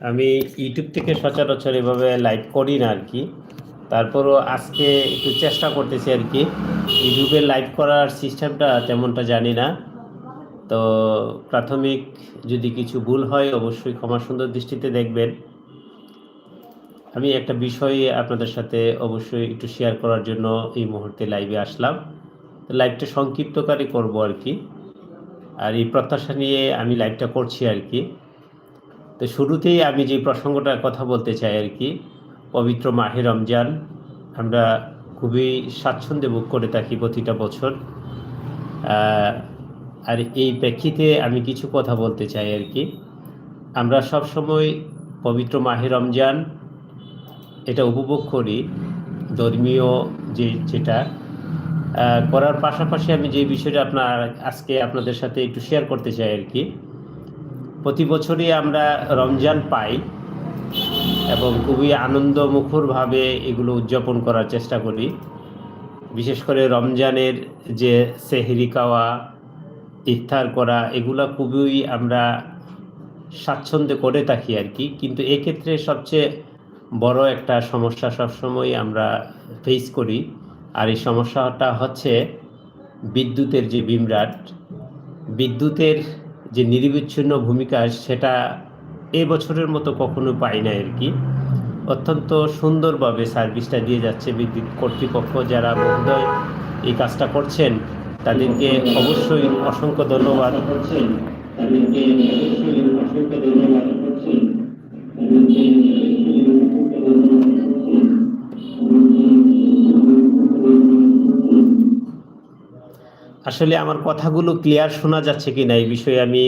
আমি ইউটিউব থেকে সচরাচর এভাবে লাইভ করি না আর কি। তারপরও আজকে একটু চেষ্টা করতেছি আর কি। ইউটিউবে লাইভ করার সিস্টেমটা তেমনটা জানি না। তো প্রাথমিক যদি কিছু ভুল হয়, অবশ্যই ক্ষমা সুন্দর দৃষ্টিতে দেখবেন। আমি একটা বিষয় আপনাদের সাথে অবশ্যই একটু শেয়ার করার জন্য এই মুহূর্তে লাইভে আসলাম। লাইভটা সংক্ষিপ্তকারী করব আর কি। আর এই প্রত্যাশা নিয়ে আমি লাইভটা করছি আর কি। তো শুরুতেই আমি যে প্রসঙ্গটার কথা বলতে চাই আর কি, পবিত্র মাহে রমজান, আমরা খুবই স্বাচ্ছন্দ্যে বুক করে থাকি প্রতিটা বছর। আর এই প্রেক্ষিতে আমি কিছু কথা বলতে চাই আর কি। আমরা সব সময় পবিত্র মাহে রমজান এটা উপভোগ করি, ধর্মীয় যে যেটা। করার পাশাপাশি আমি যে বিষয়টা আপনার আজকে আপনাদের সাথে একটু শেয়ার করতে চাই আর কি প্রতি বছরই আমরা রমজান পাই এবং খুবই আনন্দমুখরভাবে এগুলো উদযাপন করার চেষ্টা করি। বিশেষ করে রমজানের যে সেহরি খাওয়া, ইফতার করা, এগুলো খুবই আমরা স্বাচ্ছন্দ্যে করে থাকি আর কি। কিন্তু এক্ষেত্রে সবচেয়ে বড় একটা সমস্যা সবসময় আমরা ফেস করি। আর এই সমস্যাটা হচ্ছে বিদ্যুতের যে বিমরাট বিদ্যুতের যে নিরবিচ্ছিন্ন ভূমিকা সেটা এ বছরের মতো কখনো পাই না আর কি। অত্যন্ত সুন্দরভাবে সার্ভিসটা দিয়ে যাচ্ছে বিদ্যুৎ কর্তৃপক্ষ যারা মহোদয় এই কাজটা করছেন, তাদেরকে অবশ্যই অসংখ্য ধন্যবাদ। তাদেরকে অবশ্যই অসংখ্য ধন্যবাদ। আসলে আমার কথাগুলো ক্লিয়ার শোনা যাচ্ছে কি না এই বিষয়ে আমি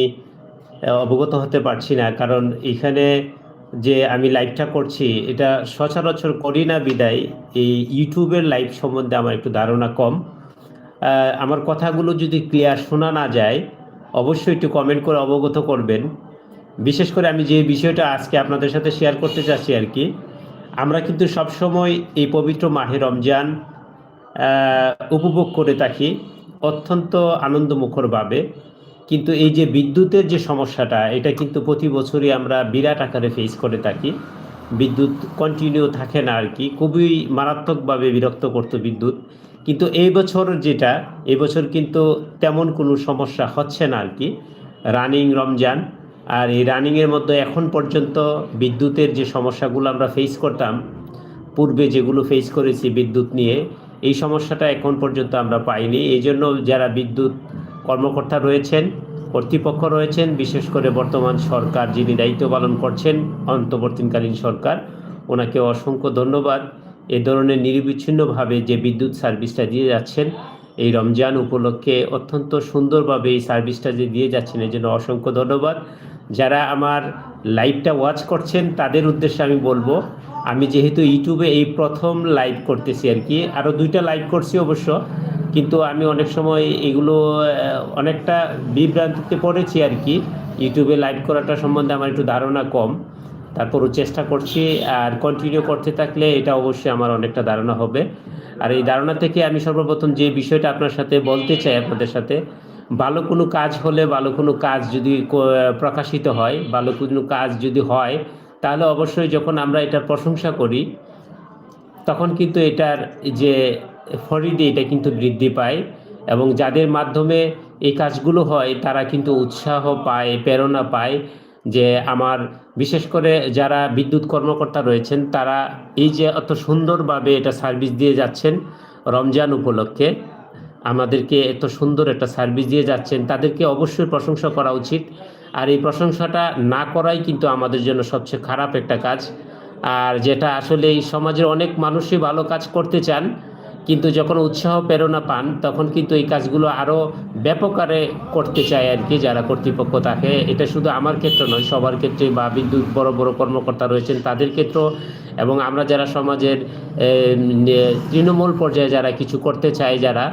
অবগত হতে পারছি না। কারণ এখানে যে আমি লাইভটা করছি, এটা সচরাচর করি না বিদায়। এই ইউটিউবের লাইভ সম্বন্ধে আমার একটু ধারণা কম। আমার কথাগুলো যদি ক্লিয়ার শোনা না যায়, অবশ্যই একটু কমেন্ট করে অবগত করবেন। বিশেষ করে আমি যে বিষয়টা আজকে আপনাদের সাথে শেয়ার করতে চাচ্ছি আর কি, আমরা কিন্তু সবসময় এই পবিত্র মাহে রমজান উপভোগ করে থাকি। অত্যন্ত আনন্দমুখরভাবে। কিন্তু এই যে বিদ্যুতের যে সমস্যাটা, এটা কিন্তু প্রতি বছরই আমরা বিরাট আকারে ফেস করে থাকি। বিদ্যুৎ কন্টিনিউ থাকে না আর কি খুবই মারাত্মকভাবে বিরক্ত করতো বিদ্যুৎ। কিন্তু এই বছর যেটা, এই বছর কিন্তু তেমন কোনো সমস্যা হচ্ছে না আর কি রানিং রমজান, আর এই রানিংয়ের মধ্যে এখন পর্যন্ত বিদ্যুতের যে সমস্যাগুলো আমরা ফেস করতাম, পূর্বে যেগুলো ফেস করেছি বিদ্যুৎ নিয়ে এই সমস্যাটা এখন পর্যন্ত আমরা পাইনি। এই জন্য যারা বিদ্যুৎ কর্মকর্তা রয়েছেন, কর্তৃপক্ষ রয়েছেন, বিশেষ করে বর্তমান সরকার যিনি দায়িত্ব পালন করছেন, অন্তর্বর্তীকালীন সরকার, ওনাকে অসংখ্য ধন্যবাদ। এ ধরনের নিরবিচ্ছিন্নভাবে যে বিদ্যুৎ সার্ভিসটা দিয়ে যাচ্ছেন, এই রমজান উপলক্ষে অত্যন্ত সুন্দরভাবে এই সার্ভিসটা যে দিয়ে যাচ্ছেন এই জন্য অসংখ্য ধন্যবাদ। যারা আমার লাইভটা ওয়াচ করছেন, তাদের উদ্দেশ্যে আমি বলব আমি যেহেতু ইউটিউবে এই প্রথম লাইভ করতেছি আর কি আরও দুইটা লাইভ করছি অবশ্য, কিন্তু আমি অনেক সময় এগুলো অনেকটা বিভ্রান্তিতে পড়েছি আর কি। ইউটিউবে লাইভ করাটা সম্বন্ধে আমার একটু ধারণা কম, তারপরও চেষ্টা করছি, আর কন্টিনিউ করতে থাকলে এটা অবশ্যই আমার অনেকটা ধারণা হবে। আর এই ধারণা থেকে আমি সর্বপ্রথম যে বিষয়টা আপনার সাথে বলতে চাই আপনাদের সাথে, ভালো কোনো কাজ হলে ভালো কোনো কাজ যদি প্রকাশিত হয়, ভালো কোনো কাজ যদি হয় তাহলে অবশ্যই যখন আমরা এটার প্রশংসা করি, তখন কিন্তু এটার যে ফরিডি এটা কিন্তু বৃদ্ধি পায় এবং যাদের মাধ্যমে এই কাজগুলো হয়, তারা কিন্তু উৎসাহ পায়, প্রেরণা পায় যে আমার বিশেষ করে যারা বিদ্যুৎ কর্মকর্তা রয়েছেন, তারা এই যে অত সুন্দরভাবে এটা সার্ভিস দিয়ে যাচ্ছেন রমজান উপলক্ষে, আমাদেরকে এত সুন্দর একটা সার্ভিস দিয়ে যাচ্ছেন, তাদেরকে অবশ্যই প্রশংসা করা উচিত। আর এই প্রশংসাটা না করাই কিন্তু আমাদের জন্য সবচেয়ে খারাপ একটা কাজ। আর যেটা আসলে এই সমাজের অনেক মানুষই ভালো কাজ করতে চান, কিন্তু যখন উৎসাহ, প্রেরণা পান, তখন কিন্তু এই কাজগুলো আরও ব্যাপকারে করতে চায় আর কি যারা কর্তৃপক্ষ থাকে। এটা শুধু আমার ক্ষেত্রে নয়, সবার ক্ষেত্রে বা বিদ্যুৎ বড় বড় কর্মকর্তা রয়েছেন তাদের ক্ষেত্রেও। এবং আমরা যারা সমাজের তৃণমূল পর্যায়ে যারা কিছু করতে চায় যারা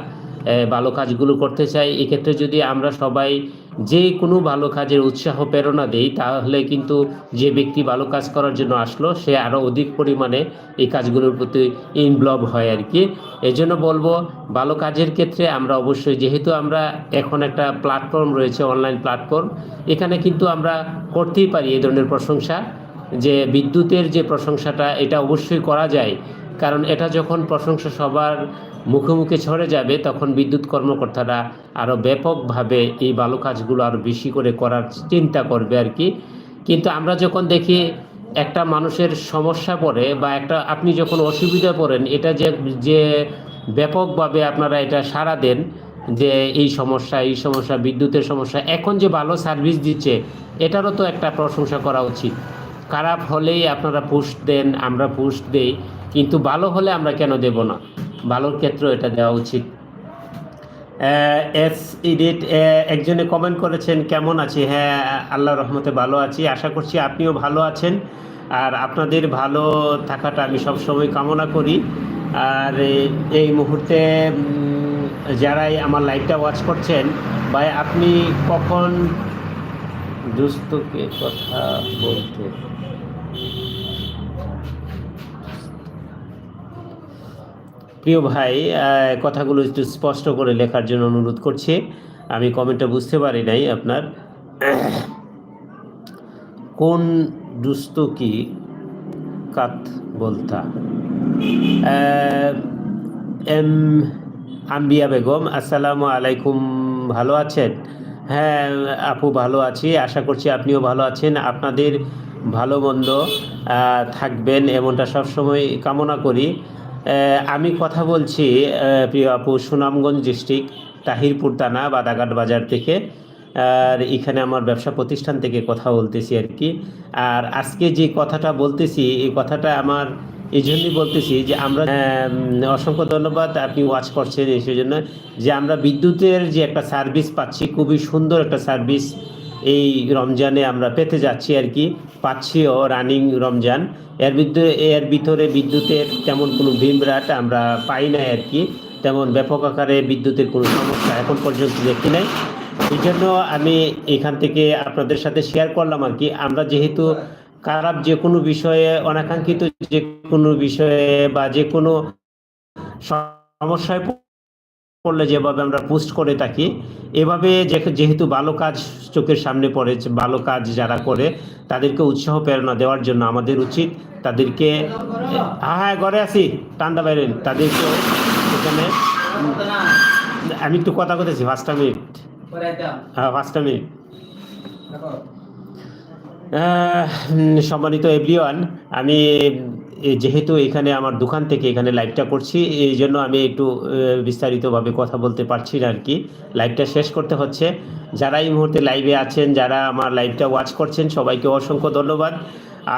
ভালো কাজগুলো করতে চাই, এক্ষেত্রে যদি আমরা সবাই যে কোনো ভালো কাজের উৎসাহ, প্রেরণা দেই, তাহলে কিন্তু যে ব্যক্তি ভালো কাজ করার জন্য আসলো, সে আরও অধিক পরিমাণে এই কাজগুলোর প্রতি ইনভলভ হয় আর কি। এই জন্য বলব, ভালো কাজের ক্ষেত্রে আমরা অবশ্যই, যেহেতু আমরা এখন একটা প্ল্যাটফর্ম রয়েছে অনলাইন প্ল্যাটফর্ম এখানে কিন্তু আমরা করতেই পারি এই ধরনের প্রশংসা। যে বিদ্যুতের যে প্রশংসাটা, এটা অবশ্যই করা যায়। কারণ এটা যখন প্রশংসা সবার মুখে মুখে ছড়ে যাবে, তখন বিদ্যুৎ কর্মকর্তারা আরও ব্যাপকভাবে এই ভালো কাজগুলো আরও বেশি করে করার চিন্তা করবে আর কি। কিন্তু আমরা যখন দেখি একটা মানুষের সমস্যা পড়ে বা একটা, আপনি যখন অসুবিধা পড়েন, এটা যে যে ব্যাপকভাবে আপনারা এটা সাড়া দেন যে এই সমস্যা এই সমস্যা, বিদ্যুতের সমস্যা, এখন যে ভালো সার্ভিস দিচ্ছে, এটারও তো একটা প্রশংসা করা উচিত। খারাপ হলেই আপনারা পুষ্ট দেন, আমরা পুষ্ট দেই, কিন্তু ভালো হলে আমরা কেন দেব না? ভালোর ক্ষেত্রেও এটা দেওয়া উচিত। এস ইডিট একজনে কমেন্ট করেছেন, কেমন আছি? হ্যাঁ আল্লাহ রহমতে ভালো আছি। আশা করছি আপনিও ভালো আছেন। আর আপনাদের ভালো থাকাটা আমি সবসময় কামনা করি। আর এই মুহূর্তে যারাই আমার লাইভটা ওয়াচ করছেন, ভাই, আপনি কখন দুস্থকে কথা বলতে প্রিয় ভাই কথাগুলো একটু স্পষ্ট করে লেখার জন্য অনুরোধ করছি। আমি কমেন্টটা বুঝতে পারি নাই আপনার। কোন দুস্থ কি কাত বলতা? এম আম্বিয়া বেগম, আসসালামু আলাইকুম, ভালো আছেন? হ্যাঁ আপু ভালো আছি, আশা করছি আপনিও ভালো আছেন। আপনাদের ভালো মন্দ থাকবেন, এমনটা সবসময় কামনা করি। আমি কথা বলছি প্রিয় আপু, সুনামগঞ্জ ডিস্ট্রিক্ট, তাহিরপুর থানা, বাদাঘাট বাজার থেকে। আর এখানে আমার ব্যবসা প্রতিষ্ঠান থেকে কথা বলতেছি আর কি। আর আজকে যে কথাটা বলতেছি, এই কথাটা আমার এই জন্যই বলতেছি যে আমরা অসংখ্য ধন্যবাদ আপনি ওয়াচ করছেন, এই জন্য যে আমরা বিদ্যুতের যে একটা সার্ভিস পাচ্ছি, খুবই সুন্দর একটা সার্ভিস এই রমজানে আমরা পেতে যাচ্ছি আর কি। পাচ্ছিও রানিং রমজান। এর ভিতরে এর ভিতরে বিদ্যুতের তেমন কোনো ভিমরাট আমরা পাই না আর কি। তেমন ব্যাপক আকারে বিদ্যুতের কোনো সমস্যা এখন পর্যন্ত দেখি নাই। এই জন্য আমি এখান থেকে আপনাদের সাথে শেয়ার করলাম আর কি। আমরা যেহেতু খারাপ যে কোনো বিষয়ে, অনাকাঙ্ক্ষিত যে কোনো বিষয়ে বা যে কোনো সমস্যায় পড়লে যেভাবে আমরা পোস্ট করে থাকি এভাবে যেহেতু ভালো কাজ চোখের সামনে পড়ে ভালো কাজ যারা করে তাদেরকে উৎসাহ প্রেরণা দেওয়ার জন্য আমাদের উচিত তাদেরকে হ্যাঁ হ্যাঁ ঘরে আছি ঠান্ডা বাইরে তাদেরকে এখানে আমি একটু কথা বলতেছি পাঁচটা মিনিট হ্যাঁ পাঁচটা মিনিট সম্মানিত এভরিওয়ান আমি যেহেতু এখানে আমার দোকান থেকে এখানে লাইভটা করছি, এই জন্য আমি একটু বিস্তারিতভাবে কথা বলতে পারছি না আর কি লাইভটা শেষ করতে হচ্ছে। যারা এই মুহূর্তে লাইভে আছেন, যারা আমার লাইভটা ওয়াচ করছেন, সবাইকে অসংখ্য ধন্যবাদ।